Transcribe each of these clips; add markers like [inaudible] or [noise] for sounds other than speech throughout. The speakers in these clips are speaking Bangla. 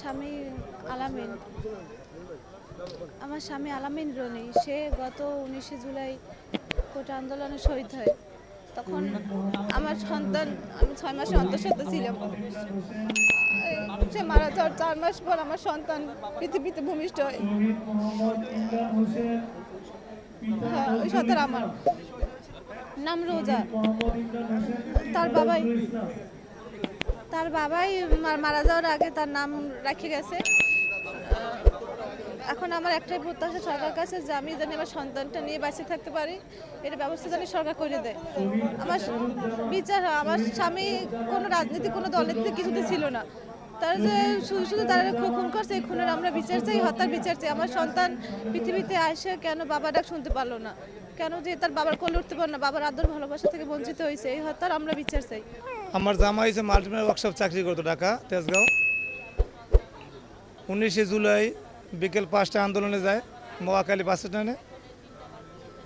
স্বামী আলামিন, আমার স্বামী আলামিন রনি, সে গত উনিশে জুলাই কোটা আন্দোলনে শহীদ হয়। তখন আমার সন্তান, আমি ছয় মাসে অন্তঃসত্ত্বা ছিলাম। সে মারা যাওয়ার চার মাস পর আমার সন্তান পৃথিবীতে ভূমিষ্ঠ হয়। হ্যাঁ ওই সন্তান আমার। নাম রোজা। তার বাবাই তার বাবাই মারা যাওয়ার আগে তার নাম রেখে গেছে। এখন আমার একটাই প্রত্যাশা সরকার কাছে যে আমি জানি আমার সন্তানটা নিয়ে বাঁচে থাকতে পারি। এটা ব্যবস্থা জানি সরকার করে দেয়। আমার বিচার আমার স্বামী কোনো রাজনীতি, কোনো দলের কিছুতে ছিল না। তারা যে শুধু শুধু তারা খুন করছে, এই খুনের আমরা বিচার চাই, হত্যার বিচার চাই। আমার সন্তান পৃথিবীতে আসে কেন বাবা ডাক শুনতে পারল না? কেন যে তার বাবার কোলে উঠতে পারল না? বাবার আদর ভালোবাসা থেকে বঞ্চিত হয়েছে, এই হত্যার আমরা বিচার চাই। আমার জামা হয়েছে মাল্টিমিডিয়া ওয়ার্কশপ চাকরি করতো ঢাকা, তেজগাঁও। উনিশে জুলাই বিকেল পাঁচটা আন্দোলনে যায় মহাকালী বাস স্ট্যান্ডে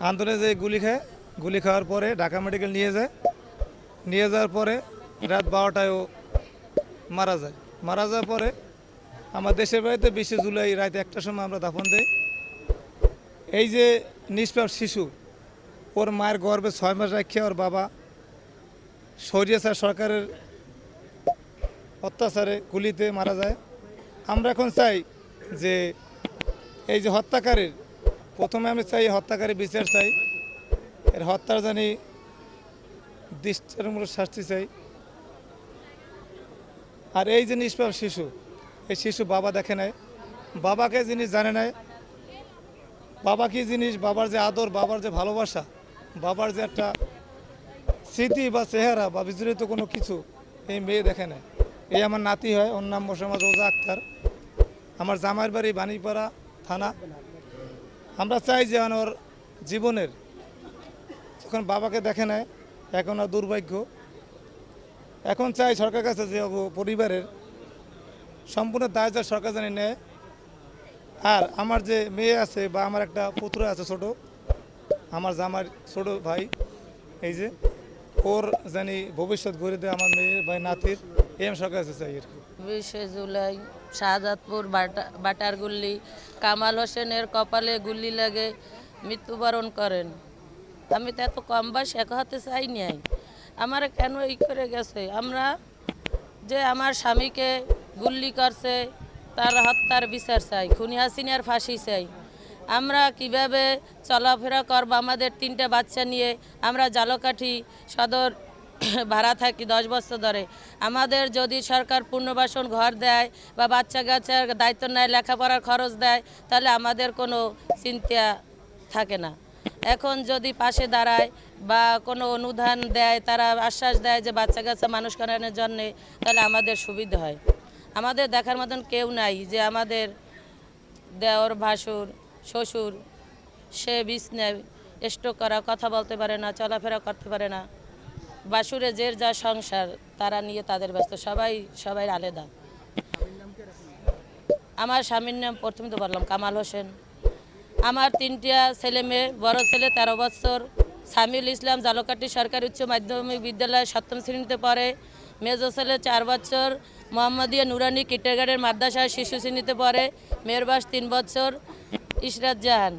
আন্দোলনে যেয়ে গুলি খায়, গুলি খাওয়ার পরে ঢাকা মেডিকেল নিয়ে যায়। নিয়ে যাওয়ার পরে রাত বারোটায় ও মারা যায়। মারা যাওয়ার পরে আমার দেশের বাড়িতে বিশে জুলাই রাত একটার সময় আমরা দাফন দেই। এই যে নিষ্পাপ শিশু, ওর মায়ের গর্ভে ছয় মাস রাখিয়ে ওর বাবা স্যার সরকারের অত্যাচারে গুলিতে মারা যায়। আমরা এখন চাই যে এই যে হত্যাকারীর, প্রথমে আমি চাই হত্যাকারী বিচার চাই। এর হত্যার জানি দৃষ্টান্তমূলক শাস্তি চাই। আর এই যে নিষ্পাপ শিশু, এই শিশু বাবা দেখে নেয় বাবাকে জিনিস জানে নেয় বাবা কি জিনিস বাবার যে আদর, বাবার যে ভালোবাসা, বাবার যে একটা স্মৃতি বা চেহারা বা বিজড়িত কোনো কিছু এই মেয়ে দেখে নেয় এই আমার নাতি হয়, ওর নাম মোসাম্মদ রোজা আক্তার। আমার জামাইয়ের বাড়ি বাণীপাড়া থানা। আমরা চাই যে ওর জীবনের, যখন বাবাকে দেখে নেয়, এখন আর দুর্ভাগ্য। এখন চাই সরকার কাছে যে পরিবারের সম্পূর্ণ দায় যা সরকার জানি নেয়। আর আমার যে মেয়ে আছে বা আমার একটা পুত্র আছে ছোট, আমার জামার ছোট ভাই, এই যে ওর জানি ভবিষ্যৎ গড়ে দেয় আমার মেয়ের ভাই নাতির, এম কাছে চাই আর কি। বিশে জুলাই শাহজাদপুর বাটা বাটারগুল্লি কামাল হোসেনের কপালে গুলি লাগে, মৃত্যুবরণ করেন। আমি তো এত কম বয়স এক হতে চাই নাই। আমার কেন এই করে গেছে? আমরা যে আমার স্বামীকে গুল্লি করছে, তার হত্যার বিচার চাই, খুনি হাসিনার ফাঁসি চাই। আমরা কীভাবে চলাফেরা করব আমাদের তিনটে বাচ্চা নিয়ে আমরা জালকাঠি সদর [coughs] ভাড়া থাকি দশ বছর ধরে। আমাদের যদি সরকার পুনর্বাসন ঘর দেয় বা বাচ্চা কাচ্চার দায়িত্ব নেয়, লেখাপড়ার খরচ দেয়, তাহলে আমাদের কোনো চিন্তা থাকে না। এখন যদি পাশে দাঁড়ায় বা কোনো অনুদান দেয়, তারা আশ্বাস দেয় যে বাচ্চা কাচ্চা মানুষ করানোর জন্যে, তাহলে আমাদের সুবিধা হয়। আমাদের দেখার মতন কেউ নাই যে আমাদের দেওর ভাসুর শ্বশুর, সে বিছনায় স্ট্রোক করা, কথা বলতে পারে না, চলাফেরা করতে পারে না। বাসুরে জের যা সংসার, তারা নিয়ে তাদের ব্যস্ত। সবাই সবাই আলাদা। আমার স্বামীর নাম প্রথমে তো বললাম, কামাল হোসেন। আমার তিনটা ছেলে মেয়ে, বড় ছেলে, তেরো বছর। সামিউল ইসলাম জালকাটি সরকারি উচ্চ মাধ্যমিক বিদ্যালয়ে সপ্তম শ্রেণীতে পড়ে। মেজো ছেলে চার বছর। মোহাম্মদিয়া নুরানি কিটারগার্ডের মাদ্রাসায় শিশু শ্রেণীতে পড়ে। মেয়ের বয়স তিন বছর। ইশরাত জাহান।